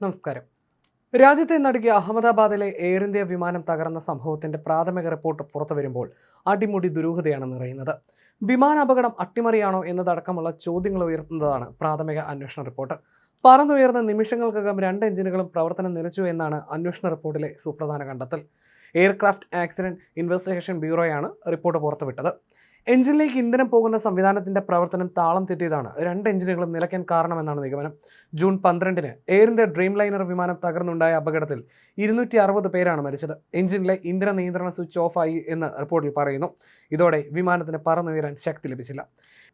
നമസ്കാരം. രാജ്യത്തെ നടുകിയ അഹമ്മദാബാദിലെ എയർ ഇന്ത്യ വിമാനം തകർന്ന സംഭവത്തിന്റെ പ്രാഥമിക റിപ്പോർട്ട് പുറത്തു വരുമ്പോൾ അടിമുടി ദുരൂഹതയാണ് നിറയുന്നത്. വിമാന അപകടം അട്ടിമറിയാണോ എന്നതടക്കമുള്ള ചോദ്യങ്ങൾ ഉയർത്തുന്നതാണ് പ്രാഥമിക അന്വേഷണ റിപ്പോർട്ട്. പറന്നുയർന്ന നിമിഷങ്ങൾക്കകം രണ്ട് എഞ്ചിനുകളും പ്രവർത്തനം നിലച്ചു എന്നാണ് അന്വേഷണ റിപ്പോർട്ടിലെ സുപ്രധാന കണ്ടെത്തൽ. എയർക്രാഫ്റ്റ് ആക്സിഡന്റ് ഇൻവെസ്റ്റിഗേഷൻ ബ്യൂറോയാണ് റിപ്പോർട്ട് പുറത്തുവിട്ടത്. എഞ്ചിനിലേക്ക് ഇന്ധനം പോകുന്ന സംവിധാനത്തിന്റെ പ്രവർത്തനം താളം തെറ്റിയതാണ്. രണ്ട് എഞ്ചിനുകളും നിലയ്ക്കാൻ കാരണമെന്നാണ് നിഗമനം. ജൂൺ പന്ത്രണ്ടിന് എയർ ഇന്ത്യ ഡ്രീം ലൈനർ വിമാനം തകർന്നുണ്ടായ അപകടത്തിൽ ഇരുന്നൂറ്റി അറുപത് പേരാണ് മരിച്ചത്. എഞ്ചിനിലെ ഇന്ധന നിയന്ത്രണ സ്വിച്ച് ഓഫായി എന്ന് റിപ്പോർട്ടിൽ പറയുന്നു. ഇതോടെ വിമാനത്തിന് പറന്നുയരാൻ ശക്തി ലഭിച്ചില്ല.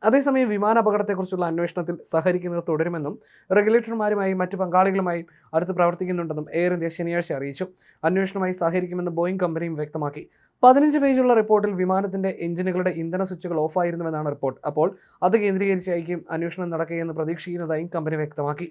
അതേസമയം വിമാന അപകടത്തെക്കുറിച്ചുള്ള അന്വേഷണത്തിൽ സഹകരിക്കുന്നത് തുടരുമെന്നും റെഗുലേറ്റർമാരുമായും മറ്റു പങ്കാളികളുമായും അടുത്ത് പ്രവർത്തിക്കുന്നുണ്ടെന്നും എയർ ഇന്ത്യ ശനിയാഴ്ച അറിയിച്ചു. അന്വേഷണമായി സഹകരിക്കുമെന്ന് ബോയിങ് കമ്പനിയും വ്യക്തമാക്കി. പതിനഞ്ച് പേജുള്ള റിപ്പോർട്ടിൽ വിമാനത്തിന്റെ എഞ്ചിനുകളുടെ ഇന്ധന സ്വിച്ചുകൾ ഓഫായിരുന്നുവെന്നാണ് റിപ്പോർട്ട്. അപ്പോൾ അത് കേന്ദ്രീകരിച്ചായിരിക്കും അന്വേഷണം നടക്കുകയെന്ന് പ്രതീക്ഷിക്കുന്നതായും കമ്പനി വ്യക്തമാക്കി.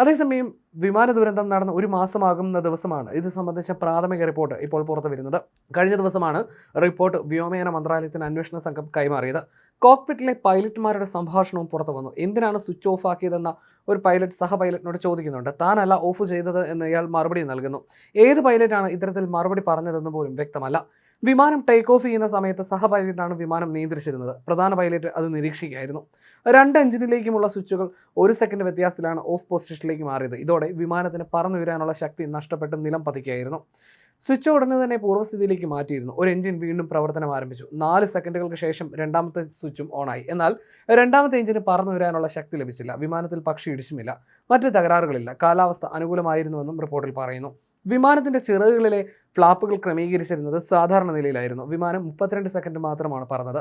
അതേസമയം വിമാന ദുരന്തം നടന്ന ഒരു മാസമാകുന്ന ദിവസമാണ് ഇത് സംബന്ധിച്ച പ്രാഥമിക റിപ്പോർട്ട് ഇപ്പോൾ പുറത്തു വരുന്നത്. കഴിഞ്ഞ ദിവസമാണ് റിപ്പോർട്ട് വ്യോമയാന മന്ത്രാലയത്തിന് അന്വേഷണ സംഘം കൈമാറിയത്. കോക്പിറ്റിലെ പൈലറ്റുമാരുടെ സംഭാഷണവും പുറത്തു വന്നു. എന്തിനാണ് സ്വിച്ച് ഓഫ് ആക്കിയതെന്ന ഒരു പൈലറ്റ് സഹ പൈലറ്റിനോട് ചോദിക്കുന്നുണ്ട്. താനല്ല ഓഫ് ചെയ്തത് എന്ന് ഇയാൾ മറുപടി നൽകുന്നു. ഏത് പൈലറ്റാണ് ഇത്തരത്തിൽ മറുപടി പറഞ്ഞതെന്ന് പോലും വ്യക്തമല്ല. വിമാനം ടേക്ക് ഓഫ് ചെയ്യുന്ന സമയത്ത് സഹപൈലറ്റാണ് വിമാനം നിയന്ത്രിച്ചിരുന്നത്. പ്രധാന പൈലറ്റ് അത് നിരീക്ഷിക്കുകയായിരുന്നു. രണ്ട് എഞ്ചിനിലേക്കുമുള്ള സ്വിച്ചുകൾ ഒരു സെക്കൻഡ് വ്യത്യാസത്തിലാണ് ഓഫ് പൊസിഷനിലേക്ക് മാറിയത്. ഇതോടെ വിമാനത്തിന് പറന്നുയരാനുള്ള ശക്തി നഷ്ടപ്പെട്ട് നിലം പതിക്കുകയായിരുന്നു. സ്വിച്ച് ഉടനെ തന്നെ പൂർവസ്ഥിതിയിലേക്ക് മാറ്റിയിരുന്നു. ഒരു എഞ്ചിൻ വീണ്ടും പ്രവർത്തനം ആരംഭിച്ചു. നാല് സെക്കൻഡുകൾക്ക് ശേഷം രണ്ടാമത്തെ സ്വിച്ചും ഓണായി എന്നാൽ രണ്ടാമത്തെ എഞ്ചിന് പറന്നു വരാനുള്ള ശക്തി ലഭിച്ചില്ല. വിമാനത്തിൽ പക്ഷി ഇടിച്ചുമില്ല. മറ്റ് തകരാറുകളില്ല. കാലാവസ്ഥ അനുകൂലമായിരുന്നുവെന്നും റിപ്പോർട്ടിൽ പറയുന്നു. വിമാനത്തിന്റെ ചിറകുകളിലെ ഫ്ലാപ്പുകൾ ക്രമീകരിച്ചിരുന്നത് സാധാരണ നിലയിലായിരുന്നു. വിമാനം മുപ്പത്തിരണ്ട് സെക്കൻഡ് മാത്രമാണ് പറന്നത്.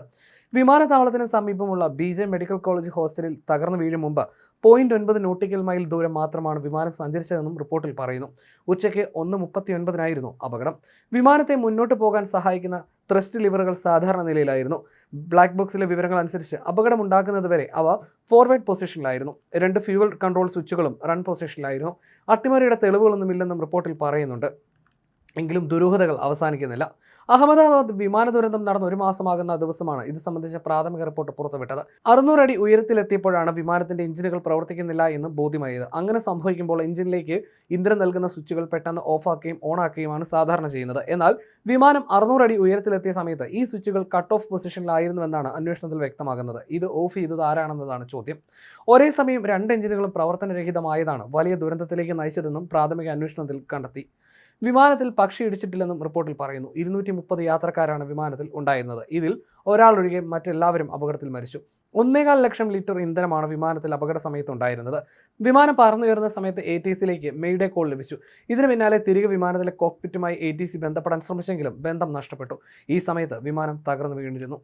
വിമാനത്താവളത്തിന് സമീപമുള്ള ബി ജെ മെഡിക്കൽ കോളേജ് ഹോസ്റ്റലിൽ തകർന്നു വീഴും മുമ്പ് പോയിന്റ് ഒൻപത് നോട്ടിക്കൽ മൈൽ ദൂരം മാത്രമാണ് വിമാനം സഞ്ചരിച്ചതെന്നും റിപ്പോർട്ടിൽ പറയുന്നു. ഉച്ചയ്ക്ക് ഒന്ന് മുപ്പത്തി ഒൻപതിനായിരുന്നു അപകടം. വിമാനത്തെ മുന്നോട്ട് പോകാൻ സഹായിക്കുന്ന ത്രസ്റ്റ് ലിവറുകൾ സാധാരണ നിലയിലായിരുന്നു. ബ്ലാക്ക് ബോക്സിലെ വിവരങ്ങൾ അനുസരിച്ച് അപകടമുണ്ടാക്കുന്നത് വരെ അവ ഫോർവേഡ് പൊസിഷനിലായിരുന്നു രണ്ട് ഫ്യൂവൽ കൺട്രോൾ സ്വിച്ചുകളും റൺ പൊസിഷനിലായിരുന്നു അട്ടിമറിയുടെ തെളിവുകളൊന്നുമില്ലെന്നും റിപ്പോർട്ടിൽ പറയുന്നുണ്ട്. എങ്കിലും ദുരൂഹതകൾ അവസാനിക്കുന്നില്ല. അഹമ്മദാബാദ് വിമാന ദുരന്തം നടന്ന ഒരു മാസമാകുന്ന ദിവസമാണ് ഇത് സംബന്ധിച്ച പ്രാഥമിക റിപ്പോർട്ട് പുറത്തുവിട്ടത്. അറുന്നൂറ് അടി ഉയരത്തിലെത്തിയപ്പോഴാണ് വിമാനത്തിന്റെ എഞ്ചിനുകൾ പ്രവർത്തിക്കുന്നില്ല എന്ന് ബോധ്യമായത്. അങ്ങനെ സംഭവിക്കുമ്പോൾ എഞ്ചിനിലേക്ക് ഇന്ധനം നൽകുന്ന സ്വിച്ചുകൾ പെട്ടെന്ന് ഓഫാക്കുകയും ഓണാക്കുകയുമാണ് സാധാരണ ചെയ്യുന്നത്. എന്നാൽ വിമാനം അറുന്നൂറ് അടി ഉയരത്തിലെത്തിയ സമയത്ത് ഈ സ്വിച്ചുകൾ കട്ട് ഓഫ് പൊസിഷനിലായിരുന്നുവെന്നാണ് അന്വേഷണത്തിൽ വ്യക്തമാകുന്നത്. ഇത് ഓഫ് ചെയ്തത് ആരാണെന്നതാണ് ചോദ്യം. ഒരേ സമയം രണ്ട് എഞ്ചിനുകളും പ്രവർത്തനരഹിതമായതാണ് വലിയ ദുരന്തത്തിലേക്ക് നയിച്ചതെന്നും പ്രാഥമിക അന്വേഷണത്തിൽ കണ്ടെത്തി. വിമാനത്തിൽ പക്ഷി ഇടിച്ചിട്ടില്ലെന്നും റിപ്പോർട്ടിൽ പറയുന്നു. ഇരുന്നൂറ്റി മുപ്പത് യാത്രക്കാരാണ് വിമാനത്തിൽ ഉണ്ടായിരുന്നത്. ഇതിൽ ഒരാൾ ഒഴികെ മറ്റെല്ലാവരും അപകടത്തിൽ മരിച്ചു. ഒന്നേകാൽ ലക്ഷം ലിറ്റർ ഇന്ധനമാണ് വിമാനത്തിൽ അപകട സമയത്ത് ഉണ്ടായിരുന്നത്. വിമാനം പറന്നുയർന്ന സമയത്ത് എ ടി സിയിലേക്ക് മെയ്ഡേ കോൾ ലഭിച്ചു. ഇതിന് പിന്നാലെ തിരികെ വിമാനത്തിലെ കോക്പിറ്റുമായി എ ടി സി ബന്ധപ്പെടാൻ ശ്രമിച്ചെങ്കിലും ബന്ധം നഷ്ടപ്പെട്ടു. ഈ സമയത്ത് വിമാനം തകർന്നു വീണിരുന്നു.